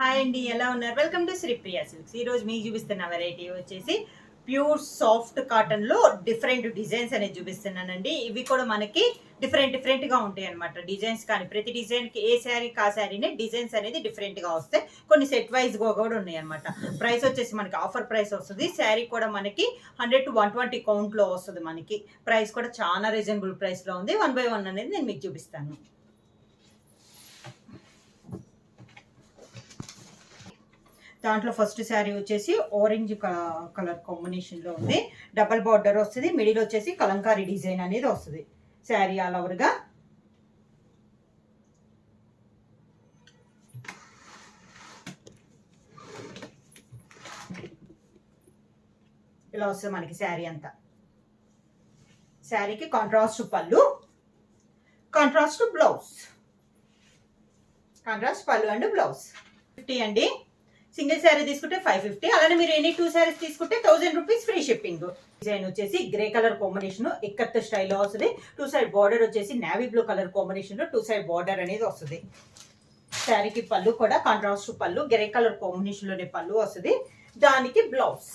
Hi అండి ఎలా ఉన్నారు? వెల్కమ్ టు శ్రీప్రియ సిల్క్స్ ఈ రోజు మీకు చూపిస్తున్న వెరైటీ వచ్చేసి ప్యూర్ సాఫ్ట్ కాటన్లో డిఫరెంట్ డిజైన్స్ అనేది చూపిస్తున్నానండి. ఇవి కూడా మనకి డిఫరెంట్ డిఫరెంట్గా ఉంటాయి అనమాట డిజైన్స్ కానీ ప్రతి డిజైన్కి ఏ శారీ కా శారీనే డిజైన్స్ అనేది డిఫరెంట్గా వస్తాయి. కొన్ని సెట్ వైజ్గా కూడా ఉన్నాయి అనమాట ప్రైస్ వచ్చేసి మనకి ఆఫర్ ప్రైస్ వస్తుంది. శారీ కూడా మనకి హండ్రెడ్ టు వన్ ట్వంటీ కౌంట్లో వస్తుంది మనకి. ప్రైస్ కూడా చాలా రీజనబుల్ ప్రైస్లో ఉంది. వన్ బై వన్ అనేది నేను మీకు చూపిస్తాను. దాంట్లో ఫస్ట్ శారీ వచ్చేసి ఆరెంజ్ కలర్ కాంబినేషన్లో ఉంది. డబల్ బార్డర్ వస్తుంది. మిడిల్ వచ్చేసి కలంకారీ డిజైన్ అనేది వస్తుంది. శారీ ఆల్ ఓవర్గా ఇలా వస్తుంది మనకి శారీ అంతా. శారీకి కాంట్రాస్ట్ పళ్ళు. కాంట్రాస్ట్ బ్లౌజ్ కాంట్రాస్ట్ పళ్ళు అండ్ బ్లౌజ్ ఫిఫ్టీ అండి. సింగిల్ శారీ తీసుకుంటే ఫైవ్ ఫిఫ్టీ అలానే మీరు ఎనీ టూ శారీస్ తీసుకుంటే thousand rupees free shipping design వచ్చేసి గ్రే కలర్ కాంబినేషన్ ఎక్కత్త స్టైల్లో వస్తుంది. టూ సైడ్ బార్డర్ వచ్చేసి నావీ బ్లూ కలర్ కాంబినేషన్లో టూ సైడ్ బార్డర్ అనేది వస్తుంది. శారీకి పళ్ళు కూడా కాంట్రాస్ట్ పళ్ళు గ్రే కలర్ కాంబినేషన్లోనే పళ్ళు వస్తుంది. దానికి బ్లౌజ్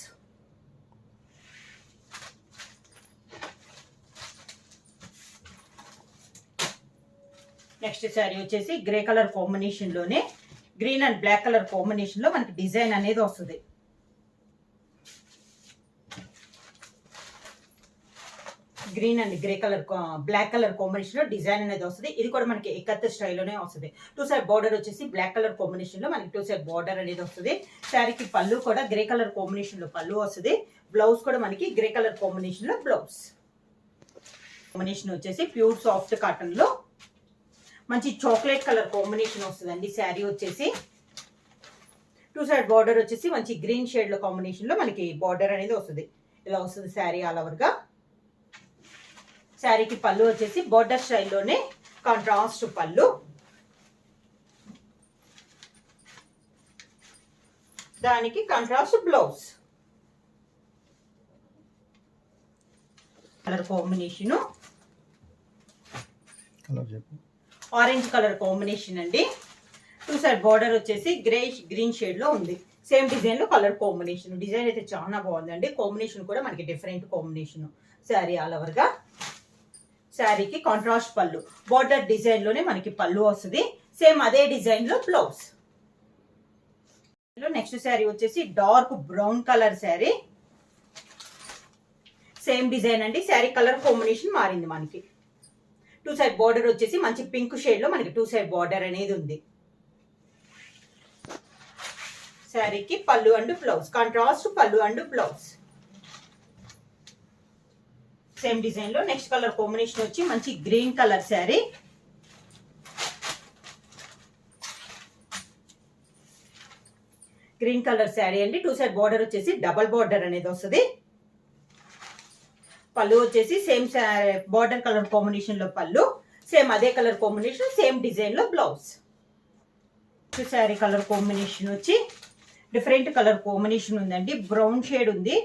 నెక్స్ట్ శారీ వచ్చేసి గ్రే కలర్ కాంబినేషన్లోనే గ్రీన్ అండ్ బ్లాక్ కలర్ కాంబినేషన్లో మనకి డిజైన్ అనేది వస్తుంది. Green and grey colour black colour కాంబినేషన్లో డిజైన్ అనేది వస్తుంది. ఇది కూడా మనకి ఎక్కత్ స్టైల్లోనే వస్తుంది. టూ సైడ్ బార్డర్ వచ్చేసి బ్లాక్ కలర్ కాంబినేషన్లో మనకి టూ సైడ్ బార్డర్ అనేది వస్తుంది. శారీకి పళ్ళు కూడా గ్రే కలర్ కాంబినేషన్లో పళ్ళు వస్తుంది. బ్లౌజ్ కూడా మనకి గ్రే కలర్ కాంబినేషన్లో బ్లౌజ్. కాంబినేషన్ వచ్చేసి ప్యూర్ సాఫ్ట్ కాటన్లో మంచి చాక్లెట్ కలర్ కాంబినేషన్ వస్తుందండి. శారీ వచ్చేసి టూ సైడ్ బార్డర్ వచ్చేసి మంచి గ్రీన్ షేడ్లో కాంబినేషన్లో మనకి బార్డర్ అనేది వస్తుంది. ఇలా వస్తుంది శారీ ఆల్ ఓవర్గా శారీకి పళ్ళు వచ్చేసి బార్డర్ స్టైల్లోనే కాంట్రాస్ట్ పళ్ళు. దానికి contrast blouse colour combination colour చెప్పు. ఆరెంజ్ కలర్ కాంబినేషన్ అండి. టూ సైడ్ బార్డర్ వచ్చేసి గ్రే గ్రీన్ షేడ్లో ఉంది. సేమ్ డిజైన్లో కలర్ కాంబినేషన్. డిజైన్ అయితే చాలా బాగుందండి. కాంబినేషన్ కూడా మనకి డిఫరెంట్ కాంబినేషన్. శారీ ఆల్ ఓవర్గా. శారీకి కాంట్రాస్ట్ పళ్ళు. బార్డర్ డిజైన్లోనే మనకి పళ్ళు వస్తుంది. సేమ్ అదే డిజైన్లో బ్లౌజ్. నెక్స్ట్ శారీ వచ్చేసి dark brown colour sari. Same design అండి. శారీ కలర్ కాంబినేషన్ మారింది మనకి. టూ సైడ్ బార్డర్ వచ్చేసి మంచి పింక్ షేడ్లో మనకి టూ సైడ్ బార్డర్ అనేది ఉంది. శారీకి పళ్ళు అండ్ బ్లౌజ్ కాంట్రాస్ట్ పళ్ళు అండ్ బ్లౌజ్. సేమ్ డిజైన్లో నెక్స్ట్ కలర్ కాంబినేషన్ వచ్చి మంచి green colour sari. Green colour sari అండి. టూ సైడ్ బార్డర్ వచ్చేసి డబల్ బార్డర్ అనేది వస్తుంది. పళ్ళు వచ్చేసి సేమ్ బార్డర్ కలర్ కాంబినేషన్లో పళ్ళు సేమ్ అదే కలర్ కాంబినేషన్ సేమ్ డిజైన్లో బ్లౌజ్ శారీ కలర్ కాంబినేషన్ వచ్చి డిఫరెంట్ కలర్ కాంబినేషన్ ఉందండి. బ్రౌన్ షేడ్ ఉంది.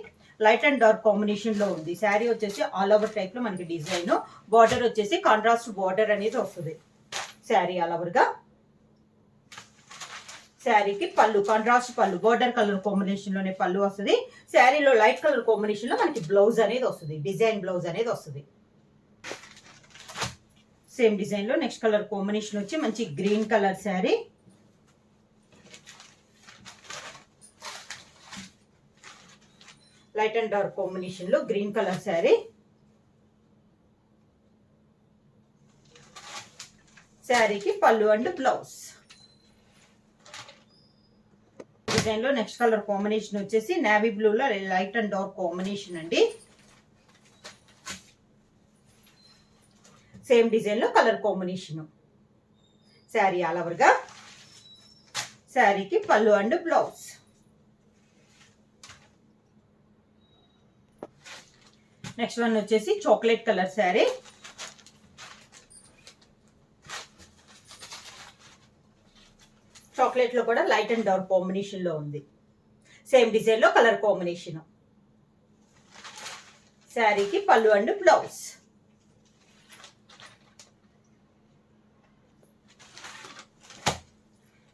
లైట్ అండ్ డార్క్ కాంబినేషన్లో ఉంది. శారీ వచ్చేసి ఆల్ ఓవర్ టైప్లో మనకి డిజైన్ బార్డర్ వచ్చేసి కాంట్రాస్ట్ బార్డర్ అనేది వస్తుంది. శారీ ఆల్ ఓవర్గా. శారీకి పళ్ళు కాంట్రాస్ట్ పళ్ళు బోర్డర్ కలర్ కాంబినేషన్లోనే పళ్ళు వస్తుంది. శారీలో లైట్ కలర్ కాంబినేషన్లో మనకి బ్లౌజ్ అనేది వస్తుంది. డిజైన్ బ్లౌజ్ అనేది వస్తుంది. సేమ్ డిజైన్లో నెక్స్ట్ కలర్ కాంబినేషన్ వచ్చి మంచి green colour sari. Light and dark కాంబినేషన్లో గ్రీన్ కలర్ శారీ. శారీకి పళ్ళు అండ్ బ్లౌజ్ డిజైన్లో నెక్స్ట్ కలర్ కాంబినేషన్ వచ్చేసి నావీ బ్లూ లో లైట్ అండ్ డార్క్ కాంబినేషన్ అండి. సేమ్ డిజైన్లో colour combination. Sari all over శారీకి పళ్ళు అండ్ బ్లౌజ్. నెక్స్ట్ వన్ వచ్చేసి చాక్లెట్ కలర్ శారీ. చాక్లెట్లో కూడా లైట్ అండ్ డార్క్ కాంబినేషన్లో ఉంది. సేమ్ డిజైన్లో కలర్ కాంబినేషన్ శారీకి పళ్ళు అండ్ బ్లౌజ్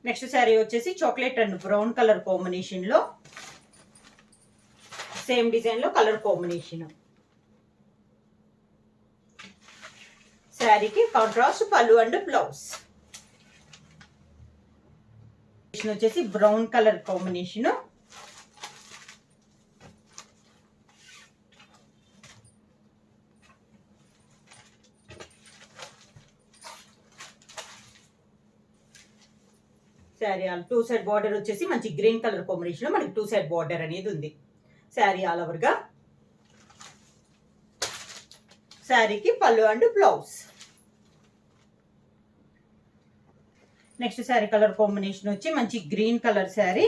నెక్స్ట్ శారీ వచ్చేసి చాక్లెట్ అండ్ బ్రౌన్ కలర్ కాంబినేషన్లో సేమ్ డిజైన్లో కలర్ కాంబినేషన్ శారీకి కాంట్రాస్ట్ పళ్ళు అండ్ బ్లౌజ్ వచ్చేసి brown colour combination sari all two side border వచ్చేసి మంచి గ్రీన్ కలర్ కాంబినేషన్ మనకి టూ సైడ్ బార్డర్ అనేది ఉంది. శారీ ఆల్ ఓవర్గా శారీకి పళ్ళు and blouse next sari colour combination వచ్చి మంచి గ్రీన్ కలర్ శారీ.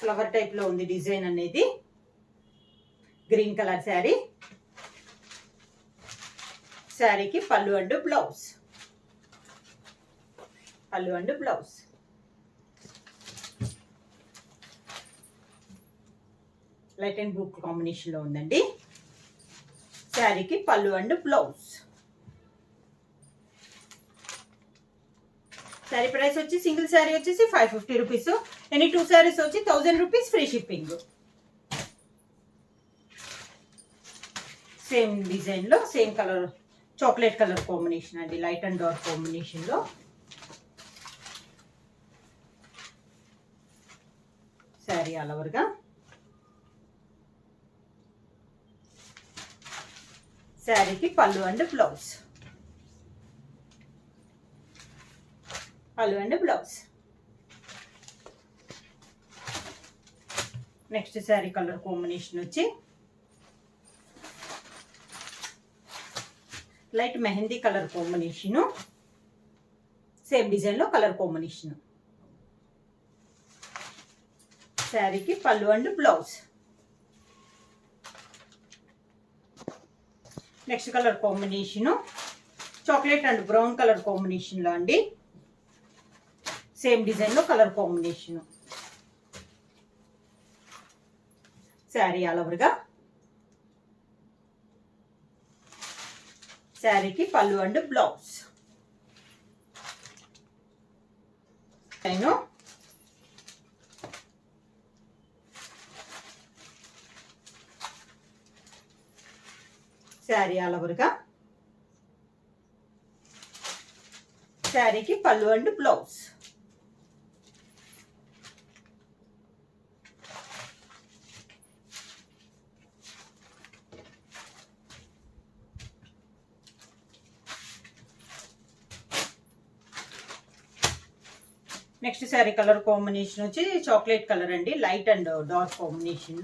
ఫ్లవర్ టైప్లో ఉంది డిజైన్ అనేది. Green colour sari. శారీకి పళ్ళు అండ్ బ్లౌజ్. పళ్ళు and blouse. Light and blue కాంబినేషన్లో ఉందండి. శారీకి పళ్ళు అండ్ బ్లౌజ్ శారీ ప్రైస్ వచ్చి సింగిల్ శారీ వచ్చేసి five fifty rupees any two saris వచ్చి thousand rupees free shipping same డిజైన్లో same colour chocolate colour combination అండి. లైట్ అండ్ డార్క్ కాంబినేషన్లో శారీ ఆల్ ఓవర్గా శారీకి పళ్ళు అండ్ బ్లౌజ్. పళ్ళు and blouse. Next sari colour combination వచ్చి light mehndi colour combination. Same డిజైన్లో కలర్ కాంబినేషన్. శారీకి పళ్ళు and blouse. Next colour combination. Chocolate and brown colour కాంబినేషన్లో అండి. సేమ్ డిజైన్లో కలర్ కాంబినేషను. శారీ ఆల్ ఓవర్గా. శారీకి పళ్ళు అండ్ బ్లౌజ్. నేను శారీ అలవరుగా శారీకి పళ్ళు and blouse. Next sari colour combination వచ్చి చాక్లెట్ కలర్ అండి light and dark combination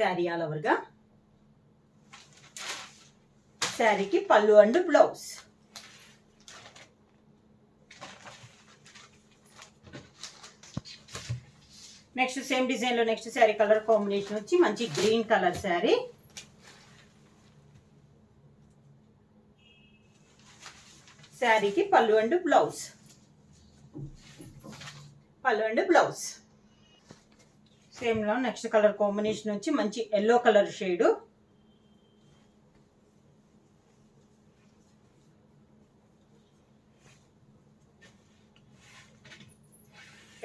sari all ఓవర్గా శారీకి పళ్ళు అండ్ బ్లౌజ్. నెక్స్ట్ సేమ్ డిజైన్లో నెక్స్ట్ శారీ కలర్ కాంబినేషన్ వచ్చి మంచి గ్రీన్ కలర్ శారీ. శారీకి పళ్ళు అండ్ బ్లౌజ్. పళ్ళు అండ్ బ్లౌజ్. సేమ్లో నెక్స్ట్ కలర్ కాంబినేషన్ వచ్చి మంచి yellow colour shade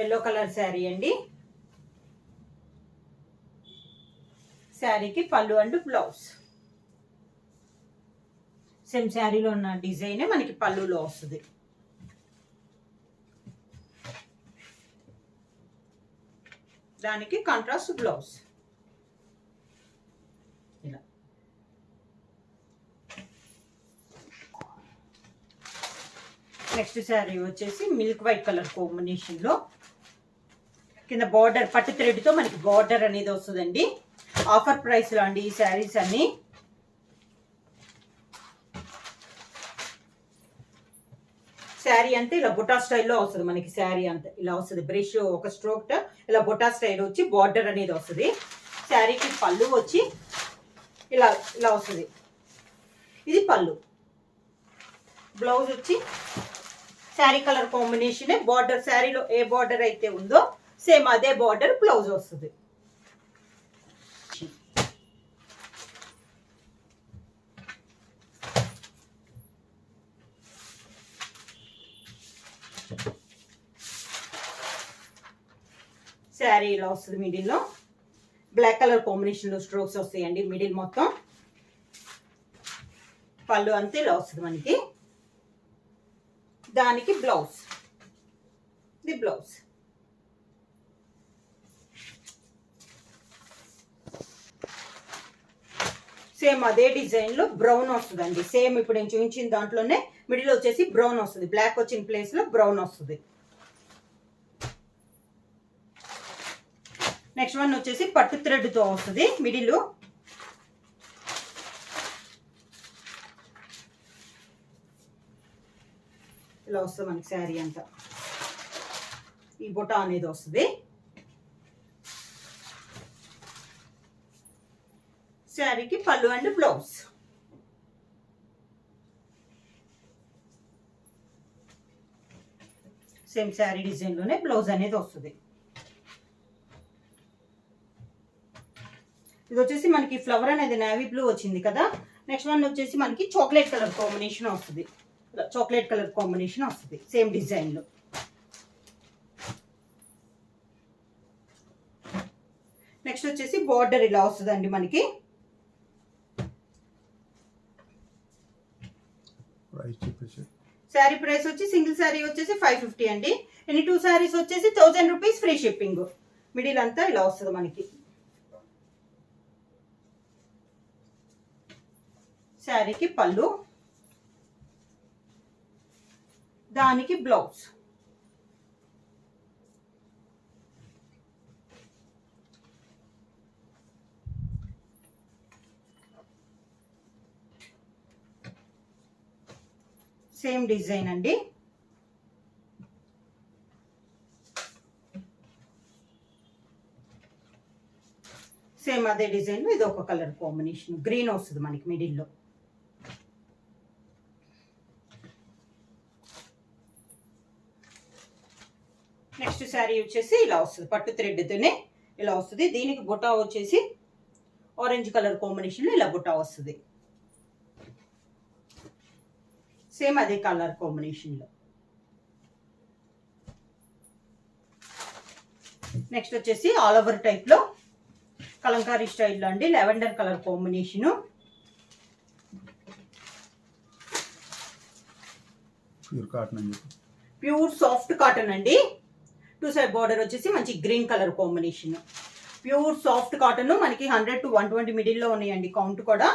yellow colour sari అండి. శారీకి పళ్ళు అండ్ బ్లౌజ్ సేమ్ శారీలో ఉన్న డిజైనే మనకి పళ్ళులో వస్తుంది. దానికి కాంట్రాస్ట్ బ్లౌజ్ ఇలా. నెక్స్ట్ శారీ వచ్చేసి మిల్క్ వైట్ కలర్ కాంబినేషన్లో. కింద బార్డర్ పట్టు థ్రెడ్తో మనకి బార్డర్ అనేది వస్తుందండి. ఆఫర్ ప్రైస్లో అండి ఈ శారీస్ అన్ని. శారీ అంతే ఇలా బుటా స్టైల్లో వస్తుంది మనకి శారీ అంతా. ఇలా వస్తుంది. బ్రష్ ఒక స్ట్రోక్ ఇలా బుటా స్టైల్ వచ్చి బార్డర్ అనేది వస్తుంది. శారీకి పళ్ళు వచ్చి ఇలా ఇలా వస్తుంది. ఇది పళ్ళు. బ్లౌజ్ వచ్చి శారీ కలర్ కాంబినేషన్ బార్డర్ శారీలో ఏ బార్డర్ అయితే ఉందో సేమ్ అదే బార్డర్ బ్లౌజ్ వస్తుంది. శారీ ఇలా వస్తుంది మిడిల్లో. బ్లాక్ కలర్ కాంబినేషన్లో స్ట్రోక్స్ వస్తాయండి మిడిల్ మొత్తం. పళ్ళు అంతే ఇలా వస్తుంది మనకి. దానికి బ్లౌజ్ ఇది బ్లౌజ్ సేమ్ అదే డిజైన్లో బ్రౌన్ వస్తుందండి. సేమ్ ఇప్పుడు నేను చూపించిన దాంట్లోనే మిడిల్ వచ్చేసి బ్రౌన్ వస్తుంది. బ్లాక్ వచ్చిన ప్లేస్లో బ్రౌన్ వస్తుంది. నెక్స్ట్ వన్ వచ్చేసి పట్టు థ్రెడ్తో వస్తుంది మిడిల్. ఇలా వస్తుంది మనకి శారీ అంతా. ఈ బుట్ట అనేది వస్తుంది. శారీకి పళ్ళు అండ్ బ్లౌజ్. సేమ్ శారీ డిజైన్లోనే బ్లౌజ్ అనేది వస్తుంది. ఇది వచ్చేసి మనకి ఫ్లవర్ అనేది నేవీ బ్లూ వచ్చింది కదా. నెక్స్ట్ వన్ వచ్చేసి మనకి చాక్లెట్ కలర్ కాంబినేషన్ వస్తుంది. చాక్లెట్ కలర్ కాంబినేషన్ వస్తుంది. సేమ్ డిజైన్లో నెక్స్ట్ వచ్చేసి బార్డర్ ఇలా వస్తుందండి మనకి. శారీ ప్రైస్ వచ్చి సింగిల్ శారీ వచ్చేసి ఫైవ్ ఫిఫ్టీ అండి. ఎన్ని టూ శారీస్ వచ్చేసి thousand rupees free shipping middle అంతా ఇలా వస్తుంది మనకి. శారీకి పళ్ళు దానికి బ్లౌజ్. సేమ్ డిజైన్ అండి. సేమ్ అదే డిజైన్ ఇది ఒక కలర్ కాంబినేషన్ గ్రీన్ వస్తుంది మనకి మిడిల్లో నెక్స్ట్ శారీ వచ్చేసి ఇలా వస్తుంది పట్టు థ్రెడ్తోనే ఇలా వస్తుంది. దీనికి బుటా వచ్చేసి ఆరెంజ్ కలర్ కాంబినేషన్లో ఇలా బుటా వస్తుంది. సేమ్ అదే కలర్ కాంబినేషన్లో నెక్స్ట్ వచ్చేసి ఆల్ ఓవర్ టైప్లో కలంకారీ స్టైల్లో అండి lavender colour combination pure cotton pure soft cotton అండి. టూ సైడ్ బార్డర్ వచ్చేసి మంచి green colour combination pure soft cotton మనకి హండ్రెడ్ టు వన్ ట్వంటీ మిడిల్లో ఉన్నాయండి కౌంట్ కూడా.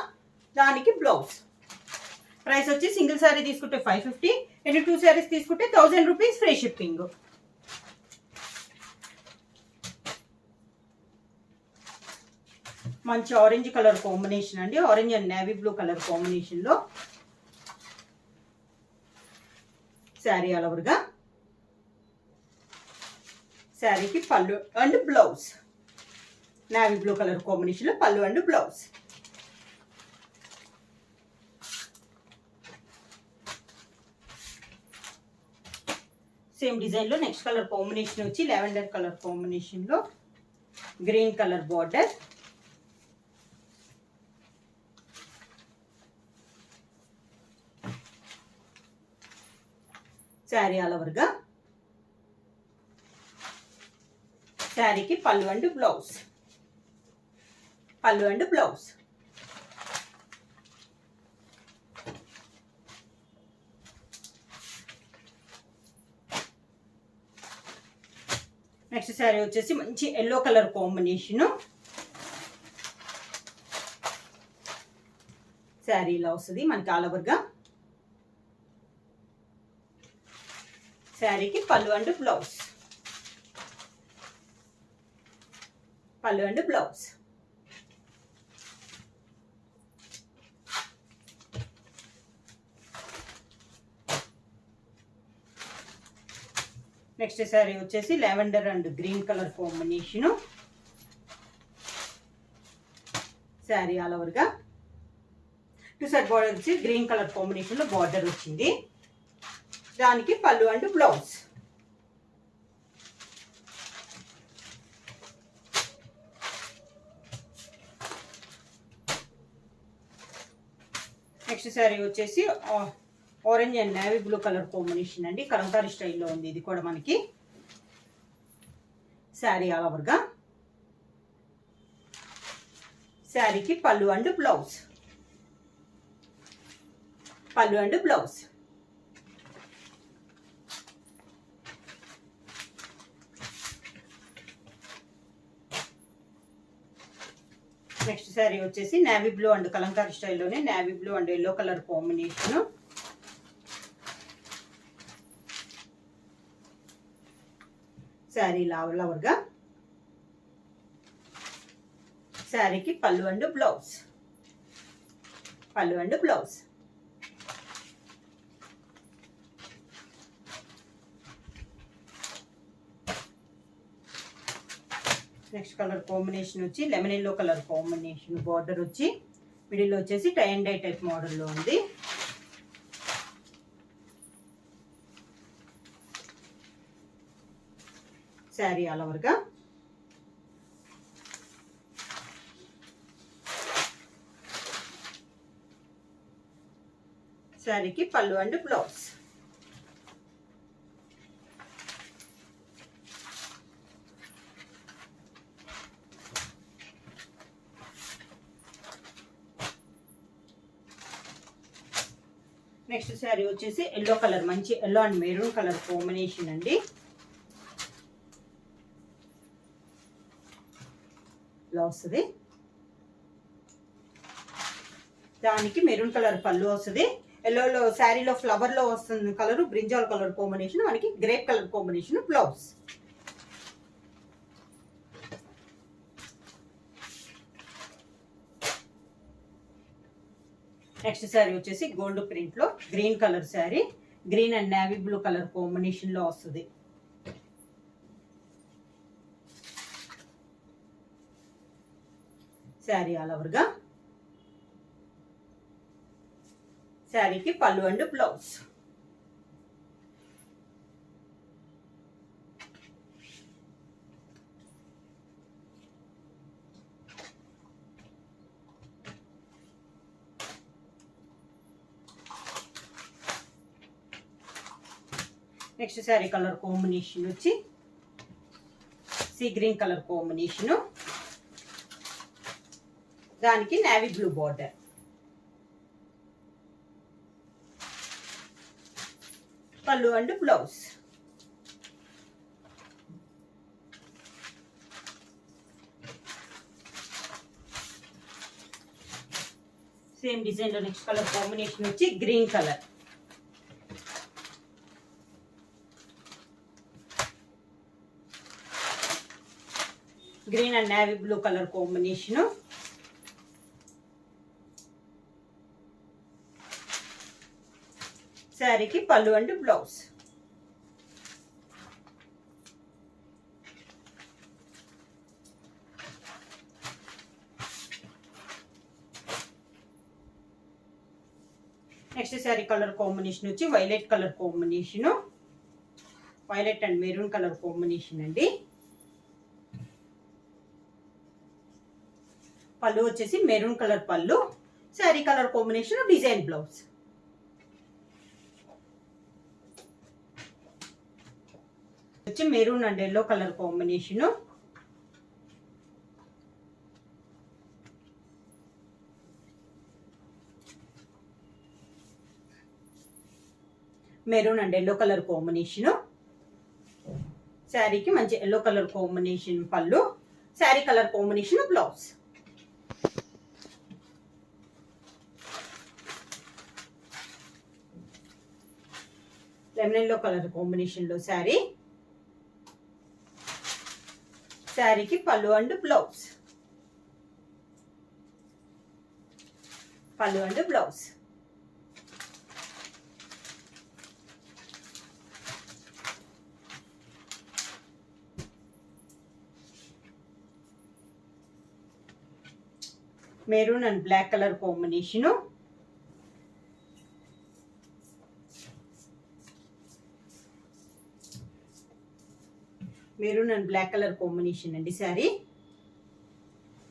దానికి బ్లౌజ్ ప్రైస్ వచ్చి సింగిల్ శారీ తీసుకుంటే five fifty and two saris తీసుకుంటే థౌజండ్ రూపీస్ ఫ్రీ షిప్పింగ్ మంచి ఆరెంజ్ కలర్ కాంబినేషన్ అండి orange and navy blue colour కాంబినేషన్లో శారీ అలవరుగా శారీకి పళ్ళు and blouse. Navy blue colour కాంబినేషన్లో పళ్ళు అండ్ బ్లౌజ్. సేమ్ డిజైన్లో నెక్స్ట్ కలర్ కాంబినేషన్ వచ్చి లెవెండర్ కలర్ కాంబినేషన్లో green colour border sari all ఓవర్గా శారీకి పళ్ళు అండ్ బ్లౌజ్. పళ్ళు అండ్ బ్లౌజ్. నెక్స్ట్ శారీ వచ్చేసి మంచి ఎల్లో కలర్ కాంబినేషను. శారీ ఇలా వస్తుంది మనకి ఆల్ ఓవర్గా. శారీకి పళ్ళు అండ్ బ్లౌజ్. పళ్ళు అండ్ బ్లౌజ్. నెక్స్ట్ శారీ వచ్చేసి lavender and green colour combination. Sari all ఓవర్గా టూ సైడ్ బార్డర్ వచ్చి గ్రీన్ కలర్ కాంబినేషన్లో బార్డర్ వచ్చింది. దానికి పళ్ళు అండ్ బ్లౌజ్ నెక్స్ట్ శారీ వచ్చేసి orange and navy blue colour combination అండి. కలంకారీ స్టైల్లో ఉంది ఇది కూడా మనకి. శారీ ఆల్ ఓవర్గా శారీకి పళ్ళు అండ్ బ్లౌజ్. పళ్ళు అండ్ బ్లౌజ్. నెక్స్ట్ శారీ వచ్చేసి navy blue and Kalamkari స్టైల్లోనే navy blue and yellow colour combination. Sari లావ్ లవర్గా. శారీకి పళ్ళు అండ్ బ్లౌజ్. పళ్ళు and blouse. Next colour combination వచ్చి lemon yellow colour combination border వచ్చి మిడిల్ వచ్చేసి టై అండ్ డై టైప్ మోడల్లో ఉంది. శారీ ఆల్ ఓవర్గా శారీకి పళ్ళు అండ్ బ్లౌజ్ నెక్స్ట్ శారీ వచ్చేసి ఎల్లో కలర్ మంచి yellow and maroon colour combination అండి. ఇలా వస్తుంది. దానికి మెరూన్ కలర్ పళ్ళు వస్తుంది. ఎల్లోలో శారీలో ఫ్లవర్లో వస్తుంది కలర్ బ్రింజాల్ కలర్ కాంబినేషన్ మనకి grape colour combination blouse next sari వచ్చేసి గోల్డ్ ప్రింట్లో green colour sari. Green and navy blue colour కాంబినేషన్లో వస్తుంది. శారీ ఆల్ ఓవర్గా శారీకి పళ్ళు and blouse. Next sari colour combination వచ్చి సీ గ్రీన్ కలర్ కాంబినేషను. దానికి నేవీ బ్లూ బార్డర్. పళ్ళు అండ్ బ్లౌజ్. సేమ్ డిజైన్లో నెక్స్ట్ కలర్ కాంబినేషన్ వచ్చి green colour. Green and navy blue colour combination. శారీకి పళ్ళు and blouse. Next sari colour combination వచ్చి violet colour combination. Violet and maroon colour combination అండి. పళ్ళు వచ్చేసి maroon colour పళ్ళు sari colour combination design blouse. వచ్చి maroon and yellow colour combination. Maroon and yellow colour combination. శారీకి మంచి yellow colour combination పళ్ళు sari colour combination blouse. Lemon yellow colour కాంబినేషన్లో శారీ శారీకి పళ్ళు అండ్ బ్లౌజ్ పళ్ళు and blouse maroon and black colour combination maroon and black colour combination అండి శారీ.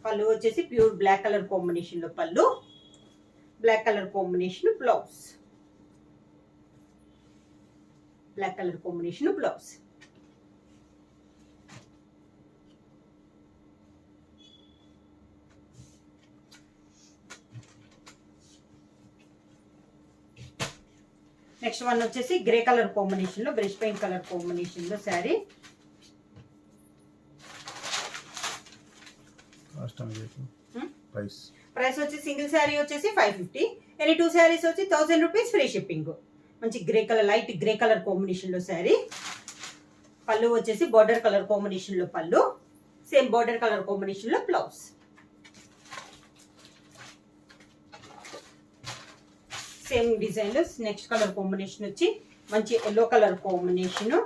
పళ్ళు వచ్చేసి ప్యూర్ బ్లాక్ కలర్ కాంబినేషన్లో పళ్ళు. Black colour combination blouse. Black colour combination blouse. Next one వచ్చేసి గ్రే కలర్ కాంబినేషన్లో బ్రష్ పెయింట్ కలర్ కాంబినేషన్లో sari. Price? Price వచ్చి single sari వచ్చేసి five fifty. Any two saris వచ్చి థౌసండ్ రూపీస్ ఫ్రీ షిప్పింగ్. మంచి grey colour light grey colour కాంబినేషన్లో శారీ. పళ్ళు వచ్చేసి బార్డర్ కలర్ కాంబినేషన్లో పళ్ళు. సేమ్ బార్డర్ కలర్ కాంబినేషన్లో బ్లౌజ్. సేమ్ డిజైన్లో నెక్స్ట్ కలర్ కాంబినేషన్ వచ్చి మంచి yellow colour combination.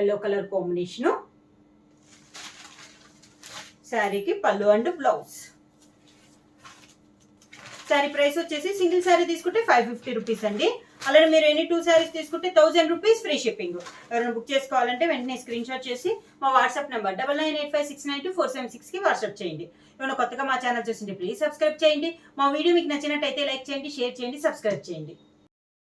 Yellow colour combination శారీకి పళ్ళు అండ్ బ్లౌజ్ శారీ ప్రైస్ వచ్చేసి సింగిల్ శారీ తీసుకుంటే ఫైవ్ ఫిఫ్టీ రూపీస్ అండి. అలానే మీరు ఎన్ని టూ శారీస్ తీసుకుంటే థౌసండ్ రూపీస్ ఫ్రీ షిప్పింగ్ ఎవరైనా బుక్ చేసుకోవాలంటే వెంటనే స్క్రీన్ షాట్ చేసి మా WhatsApp number double nine eight five six nine two four seven సిక్స్కి వాట్సాప్ చేయండి. ఏమైనా కొత్తగా మా ఛానల్ చూసింటే ప్లీజ్ సబ్స్క్రైబ్ చేయండి. మా వీడియో మీకు నచ్చినట్టయితే లైక్ చేయండి షేర్ చేయండి సబ్స్క్రైబ్ చేయండి.